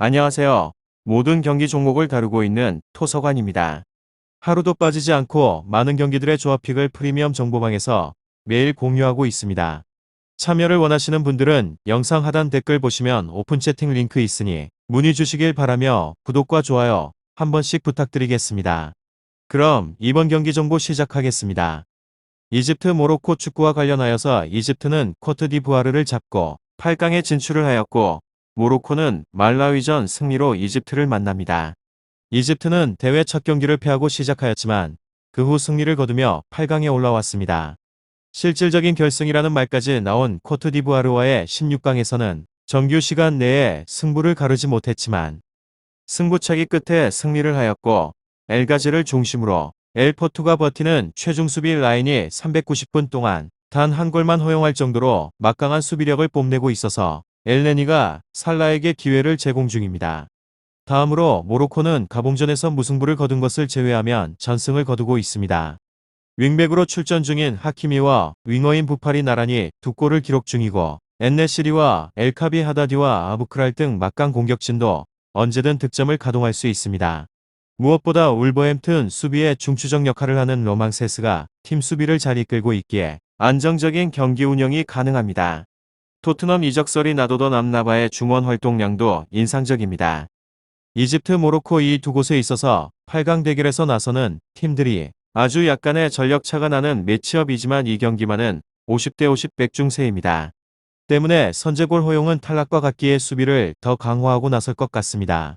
안녕하세요. 모든 경기 종목을 다루고 있는 토서관입니다. 하루도 빠지지 않고 많은 경기들의 조합픽을 프리미엄 정보방에서 매일 공유하고 있습니다. 참여를 원하시는 분들은 영상 하단 댓글 보시면 오픈 채팅 링크 있으니 문의 주시길 바라며 구독과 좋아요 한 번씩 부탁드리겠습니다. 그럼 이번 경기 정보 시작하겠습니다. 이집트 모로코 축구와 관련하여서 이집트는 코트디부아르를 잡고 8강에 진출을 하였고 모로코는 말라위전 승리로 이집트를 만납니다. 이집트는 대회 첫 경기를 패하고 시작하였지만 그 후 승리를 거두며 8강에 올라왔습니다. 실질적인 결승이라는 말까지 나온 코트디부아르와의 16강에서는 정규 시간 내에 승부를 가르지 못했지만 승부차기 끝에 승리를 하였고 엘가지를 중심으로 엘포투가 버티는 최중 수비 라인이 390분 동안 단 한 골만 허용할 정도로 막강한 수비력을 뽐내고 있어서 엘레니가 살라에게 기회를 제공 중입니다. 다음으로 모로코는 가봉전에서 무승부를 거둔 것을 제외하면 전승을 거두고 있습니다. 윙백으로 출전 중인 하키미와 윙어인 부팔이 나란히 두 골을 기록 중이고 엔네시리와 엘카비 하다디와 아부크랄 등 막강 공격진도 언제든 득점을 가동할 수 있습니다. 무엇보다 울버햄튼 수비의 중추적 역할을 하는 로망세스가 팀 수비를 잘 이끌고 있기에 안정적인 경기 운영이 가능합니다. 토트넘 이적설이 나도던 암나바의 중원 활동량도 인상적입니다. 이집트, 모로코 이 두 곳에 있어서 8강 대결에서 나서는 팀들이 아주 약간의 전력차가 나는 매치업이지만 이 경기만은 50대 50 백중세입니다. 때문에 선제골 허용은 탈락과 같기에 수비를 더 강화하고 나설 것 같습니다.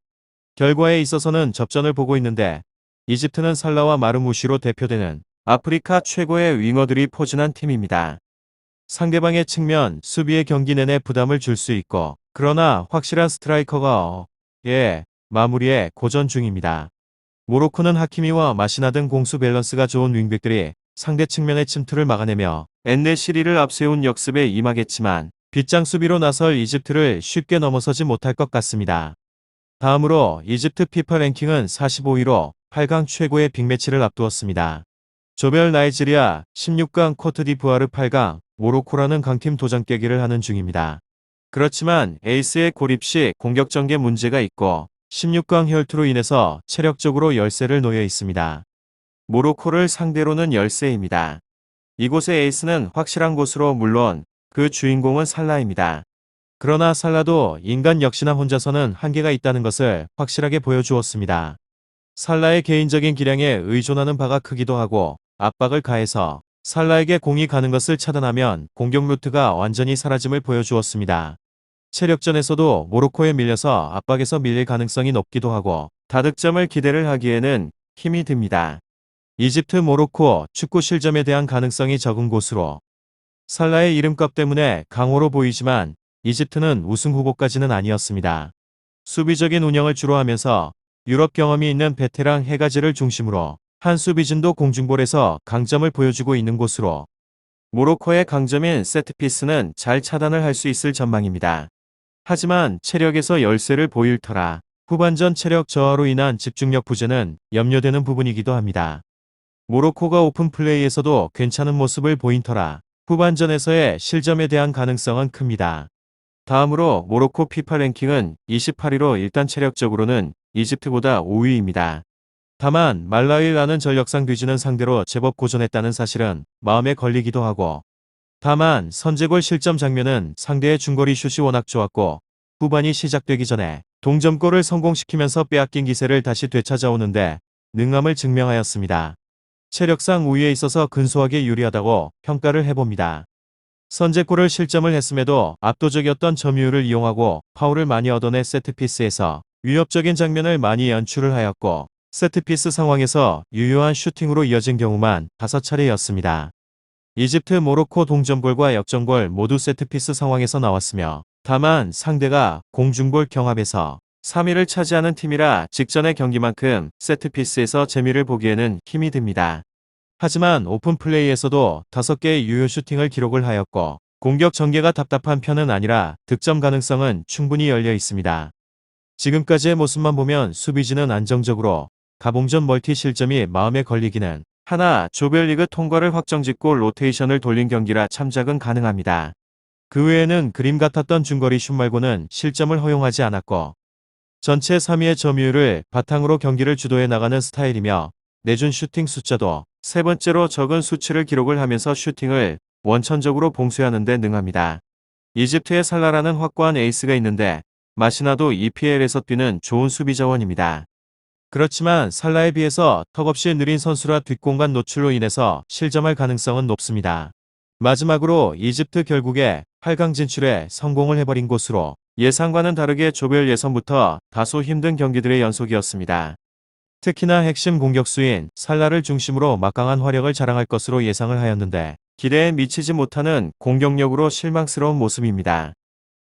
결과에 있어서는 접전을 보고 있는데 이집트는 살라와 마르무시로 대표되는 아프리카 최고의 윙어들이 포진한 팀입니다. 상대방의 측면 수비의 경기 내내 부담을 줄 수 있고 그러나 확실한 스트라이커가 어, 예, 마무리에 고전 중입니다. 모로코는 하키미와 마시나 등 공수 밸런스가 좋은 윙백들이 상대 측면의 침투를 막아내며 엔네 시리를 앞세운 역습에 임하겠지만 빗장 수비로 나설 이집트를 쉽게 넘어서지 못할 것 같습니다. 다음으로 이집트 피파 랭킹은 45위로 8강 최고의 빅매치를 앞두었습니다. 조별 나이지리아 16강 코트디부아르 8강 모로코라는 강팀 도전 깨기를 하는 중입니다. 그렇지만 에이스의 고립 시 공격 전개 문제가 있고 16강 혈투로 인해서 체력적으로 열세를 놓여 있습니다. 모로코를 상대로는 열세입니다. 이곳의 에이스는 확실한 곳으로 물론 그 주인공은 살라입니다. 그러나 살라도 인간 역시나 혼자서는 한계가 있다는 것을 확실하게 보여주었습니다. 살라의 개인적인 기량에 의존하는 바가 크기도 하고 압박을 가해서 살라에게 공이 가는 것을 차단하면 공격 루트가 완전히 사라짐을 보여주었습니다. 체력전에서도 모로코에 밀려서 압박에서 밀릴 가능성이 높기도 하고 다득점을 기대를 하기에는 힘이 듭니다. 이집트 모로코 축구 실점에 대한 가능성이 적은 곳으로 살라의 이름값 때문에 강호로 보이지만 이집트는 우승 후보까지는 아니었습니다. 수비적인 운영을 주로 하면서 유럽 경험이 있는 베테랑 해가지를 중심으로 한 수비진도 공중볼에서 강점을 보여주고 있는 곳으로 모로코의 강점인 세트피스는 잘 차단을 할 수 있을 전망입니다. 하지만 체력에서 열세를 보일 터라 후반전 체력 저하로 인한 집중력 부재는 염려되는 부분이기도 합니다. 모로코가 오픈 플레이에서도 괜찮은 모습을 보인 터라 후반전에서의 실점에 대한 가능성은 큽니다. 다음으로 모로코 피파 랭킹은 28위로 일단 체력적으로는 이집트보다 5위입니다. 다만 말라위라는 전력상 뒤지는 상대로 제법 고전했다는 사실은 마음에 걸리기도 하고 다만 선제골 실점 장면은 상대의 중거리 슛이 워낙 좋았고 후반이 시작되기 전에 동점골을 성공시키면서 빼앗긴 기세를 다시 되찾아오는데 능함을 증명하였습니다. 체력상 우위에 있어서 근소하게 유리하다고 평가를 해봅니다. 선제골을 실점을 했음에도 압도적이었던 점유율을 이용하고 파울을 많이 얻어내 세트피스에서 위협적인 장면을 많이 연출을 하였고 세트피스 상황에서 유효한 슈팅으로 이어진 경우만 5차례였습니다. 이집트 모로코 동점골과 역전골 모두 세트피스 상황에서 나왔으며 다만 상대가 공중볼 경합에서 3위를 차지하는 팀이라 직전의 경기만큼 세트피스에서 재미를 보기에는 힘이 듭니다. 하지만 오픈 플레이에서도 5개의 유효 슈팅을 기록을 하였고 공격 전개가 답답한 편은 아니라 득점 가능성은 충분히 열려 있습니다. 지금까지의 모습만 보면 수비진은 안정적으로 가봉전 멀티 실점이 마음에 걸리기는 하나 조별리그 통과를 확정짓고 로테이션을 돌린 경기라 참작은 가능합니다. 그 외에는 그림 같았던 중거리 슛 말고는 실점을 허용하지 않았고 전체 3위의 점유율을 바탕으로 경기를 주도해 나가는 스타일이며 내준 슈팅 숫자도 세 번째로 적은 수치를 기록을 하면서 슈팅을 원천적으로 봉쇄하는 데 능합니다. 이집트의 살라라는 확고한 에이스가 있는데 마시나도 EPL에서 뛰는 좋은 수비 자원입니다. 그렇지만 살라에 비해서 턱없이 느린 선수라 뒷공간 노출로 인해서 실점할 가능성은 높습니다. 마지막으로 이집트 결국에 8강 진출에 성공을 해버린 곳으로 예상과는 다르게 조별 예선부터 다소 힘든 경기들의 연속이었습니다. 특히나 핵심 공격수인 살라를 중심으로 막강한 화력을 자랑할 것으로 예상을 하였는데 기대에 미치지 못하는 공격력으로 실망스러운 모습입니다.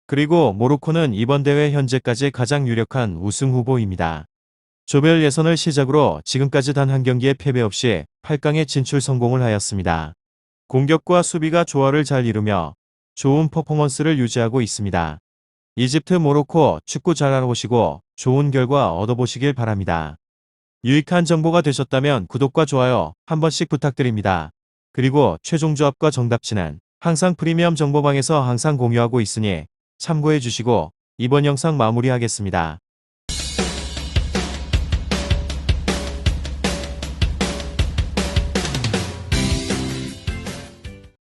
그리고 모로코는 이번 대회 현재까지 가장 유력한 우승 후보입니다. 조별 예선을 시작으로 지금까지 단 한 경기의 패배 없이 8강에 진출 성공을 하였습니다. 공격과 수비가 조화를 잘 이루며 좋은 퍼포먼스를 유지하고 있습니다. 이집트 모로코 축구 잘 알아보시고 좋은 결과 얻어보시길 바랍니다. 유익한 정보가 되셨다면 구독과 좋아요 한 번씩 부탁드립니다. 그리고 최종 조합과 정답지는 항상 프리미엄 정보방에서 항상 공유하고 있으니 참고해 주시고 이번 영상 마무리하겠습니다.